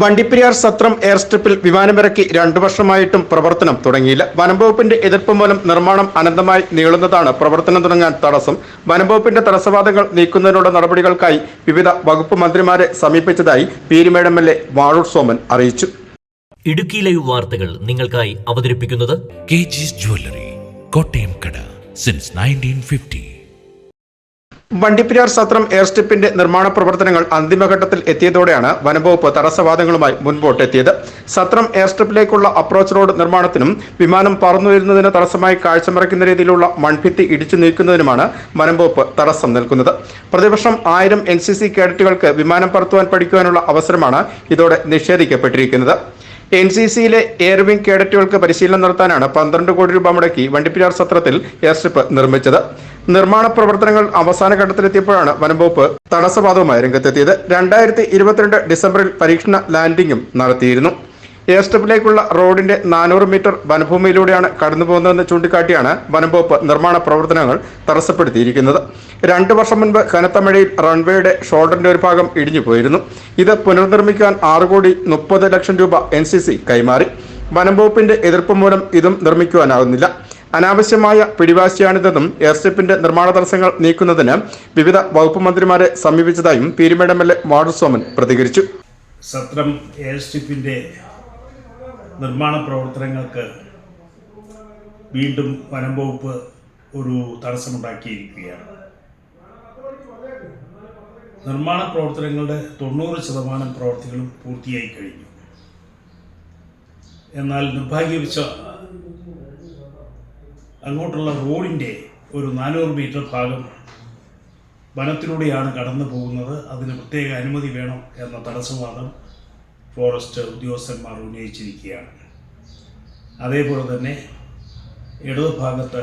Vandiperiyar Sathram air സ്ട്രിപ്പിൽ വിമാനമിറക്കി രണ്ടു വർഷമായിട്ടും പ്രവർത്തനം തുടങ്ങിയില്ല. വനംവകുപ്പിന്റെ എതിർപ്പ് മൂലം നിർമ്മാണം അനന്തമായി നീളുന്നതാണ് പ്രവർത്തനം തുടങ്ങാൻ തടസ്സം. വനംവകുപ്പിന്റെ തടസ്സവാദങ്ങൾ നീക്കുന്നതിനുള്ള നടപടികൾക്കായി വിവിധ വകുപ്പ് മന്ത്രിമാരെ സമീപിച്ചതായി Peermade M L A Vazhoor Soman അറിയിച്ചു. ഇടുക്കി ലൈവ് വാർത്തകൾ നിങ്ങൾക്കായി അവതരിപ്പിക്കുന്നത് ജ്വല്ലറി കോട്ടയം കട since nineteen fifty Vandiperiyar Sathram air സ്ട്രിപ്പിന്റെ നിർമ്മാണ പ്രവർത്തനങ്ങൾ അന്തിമഘട്ടത്തിൽ എത്തിയതോടെയാണ് വനംവകുപ്പ് തടസ്സവാദങ്ങളുമായി മുൻപോട്ടെത്തിയത്. സത്രം എയർ സ്ട്രിപ്പിലേക്കുള്ള അപ്രോച്ച് റോഡ് നിർമ്മാണത്തിനും വിമാനം പറന്നുയരുന്നതിന് തടസ്സമായി കാഴ്ചമറയ്ക്കുന്ന രീതിയിലുള്ള മൺഭിത്തി ഇടിച്ചു നീക്കുന്നതിനുമാണ് വനംവകുപ്പ് തടസ്സം നിൽക്കുന്നത്. പ്രതിവർഷം ആയിരം എൻ സി സി കേഡറ്റുകൾക്ക് വിമാനം പറത്തുവാൻ പഠിക്കുവാനുള്ള അവസരമാണ് ഇതോടെ നിഷേധിക്കപ്പെട്ടിരിക്കുന്നത്. എൻ സി സിയിലെ എയർവിംഗ് കേഡറ്റുകൾക്ക് പരിശീലനം നടത്താനാണ് പന്ത്രണ്ട് കോടി രൂപ മുടക്കി വണ്ടിപ്പെരിയാർ സത്രത്തിൽ എയർ സ്ട്രിപ്പ് നിർമ്മിച്ചത്. നിർമ്മാണ പ്രവർത്തനങ്ങൾ അവസാന ഘട്ടത്തിലെത്തിയപ്പോഴാണ് വനംവകുപ്പ് തടസ്സവാദവുമായി രംഗത്തെത്തിയത്. രണ്ടായിരത്തി ഇരുപത്തിരണ്ട് ഡിസംബറിൽ പരീക്ഷണ ലാൻഡിംഗും നടത്തിയിരുന്നു. എയർ സ്ട്രിപ്പിലേക്കുള്ള റോഡിന്റെ നാനൂറ് മീറ്റർ വനഭൂമിയിലൂടെയാണ് കടന്നുപോകുന്നതെന്ന് ചൂണ്ടിക്കാട്ടിയാണ് വനംവകുപ്പ് നിർമ്മാണ പ്രവർത്തനങ്ങൾ തടസ്സപ്പെടുത്തിയിരിക്കുന്നത്. രണ്ടു വർഷം മുൻപ് കനത്ത മഴയിൽ റൺവേയുടെ ഷോൾഡറിന്റെ ഒരു ഭാഗം ഇടിഞ്ഞു പോയിരുന്നു. ഇത് പുനർനിർമ്മിക്കാൻ ആറ് കോടി മുപ്പത് ലക്ഷം രൂപ എൻ സി സി കൈമാറി. വനംവകുപ്പിന്റെ എതിർപ്പ് മൂലം ഇതും നിർമ്മിക്കുവാനാകുന്നില്ല അനാവശ്യമായ പിടിവാശിയാണിതെന്നും എയർസ്റ്റിപ്പിന്റെ നിർമ്മാണ തടസ്സങ്ങൾ നീക്കുന്നതിന് വിവിധ വകുപ്പ് മന്ത്രിമാരെ സമീപിച്ചതായും പീരുമേട് എം എൽ എ വാർഡ് സോമൻ പ്രതികരിച്ചു. സത്രം എയർസ്ട്രിപ്പിന്റെ നിർമ്മാണ പ്രവർത്തനങ്ങൾക്ക് വീണ്ടും വനം വകുപ്പ് ഒരു തടസ്സമുണ്ടാക്കിയിരിക്കുകയാണ്. നിർമ്മാണ പ്രവർത്തനങ്ങളുടെ തൊണ്ണൂറ് ശതമാനം പ്രവർത്തികളും പൂർത്തിയായി കഴിഞ്ഞു. എന്നാൽ നിർഭാഗ്യവശ അങ്ങോട്ടുള്ള റോഡിന്റെ ഒരു നാനൂറ് മീറ്റർ ഭാഗം വനത്തിലൂടെയാണ് കടന്നു പോകുന്നത്. അതിന് പ്രത്യേക അനുമതി വേണം എന്ന തടസ്സവാദം ഫോറസ്റ്റ് ഉദ്യോഗസ്ഥന്മാർ ഉന്നയിച്ചിരിക്കുകയാണ്. അതേപോലെ തന്നെ ഇടതുഭാഗത്ത്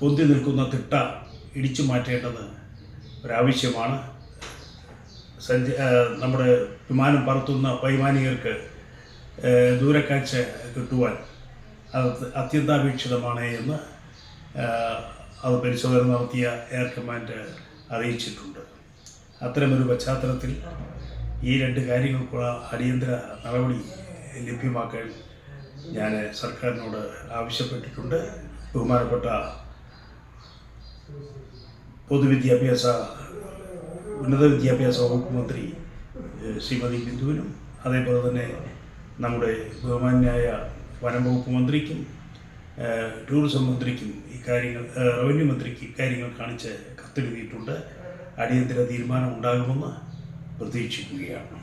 പൊന്തി നിൽക്കുന്ന തിട്ട ഇടിച്ചു മാറ്റേണ്ടത് ഒരാവശ്യമാണ്. സഞ്ച നമ്മുടെ വിമാനം പറത്തുന്ന വൈമാനികർക്ക് ദൂരക്കാഴ്ച കിട്ടുവാൻ അത് അത്യന്താപേക്ഷിതമാണ് എന്ന് അത് പരിശോധന നടത്തിയ എയർ കമാൻഡ് അറിയിച്ചിട്ടുണ്ട്. അത്തരമൊരു പശ്ചാത്തലത്തിൽ ഈ രണ്ട് കാര്യങ്ങൾക്കുള്ള അടിയന്തര നടപടി ലഭ്യമാക്കാൻ ഞാൻ സർക്കാരിനോട് ആവശ്യപ്പെട്ടിട്ടുണ്ട്. ബഹുമാനപ്പെട്ട പൊതുവിദ്യാഭ്യാസ ഉന്നത വിദ്യാഭ്യാസ വകുപ്പ് മന്ത്രി ശ്രീമതി ബിന്ദുവിനും അതേപോലെ തന്നെ നമ്മുടെ ബഹുമാന്യായ വനം വകുപ്പ് മന്ത്രിക്കും ടൂറിസം മന്ത്രിക്കും ഇക്കാര്യങ്ങൾ റവന്യൂ മന്ത്രിക്ക് ഇക്കാര്യങ്ങൾ കാണിച്ച് കത്തെഴുതിയിട്ടുണ്ട് അടിയന്തര തീരുമാനം ഉണ്ടാകുമെന്ന് പ്രതീക്ഷിക്കുകയാണ്.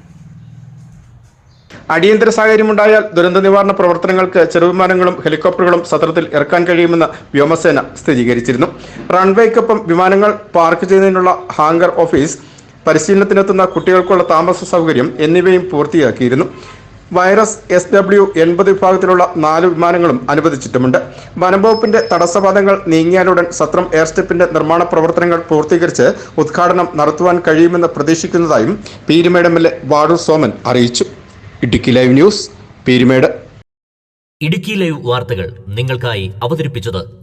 അടിയന്തര സാഹചര്യമുണ്ടായാൽ ദുരന്ത നിവാരണ പ്രവർത്തനങ്ങൾക്ക് ചെറുവിമാനങ്ങളും ഹെലികോപ്റ്ററുകളും സത്രത്തിൽ ഇറക്കാൻ കഴിയുമെന്ന് വ്യോമസേന സ്ഥിരീകരിച്ചിരുന്നു. റൺവേക്കൊപ്പം വിമാനങ്ങൾ പാർക്ക് ചെയ്യുന്നതിനുള്ള ഹാങ്കർ ഓഫീസ് പരിശീലനത്തിനെത്തുന്ന കുട്ടികൾക്കുള്ള താമസ സൗകര്യം എന്നിവയും പൂർത്തിയാക്കിയിരുന്നു. വൈറസ് എസ് ഡബ്ല്യു എൺപത് വിഭാഗത്തിലുള്ള നാല് വിമാനങ്ങളും അനുവദിച്ചിട്ടുമുണ്ട്. വനംവകുപ്പിന്റെ തടസ്സവാദങ്ങൾ നീങ്ങിയാലുടൻ സത്രം എയർ സ്ട്രിപ്പിന്റെ നിർമ്മാണ പ്രവർത്തനങ്ങൾ പൂർത്തീകരിച്ച് ഉദ്ഘാടനം നടത്തുവാൻ കഴിയുമെന്ന് പ്രതീക്ഷിക്കുന്നതായും പീരുമേഡം എൽ എ വാടൂർ സോമൻ അറിയിച്ചു. Idukki live news Peermade. Idukki live വാർത്തകൾ നിങ്ങൾക്കായി അവതരിപ്പിച്ചത്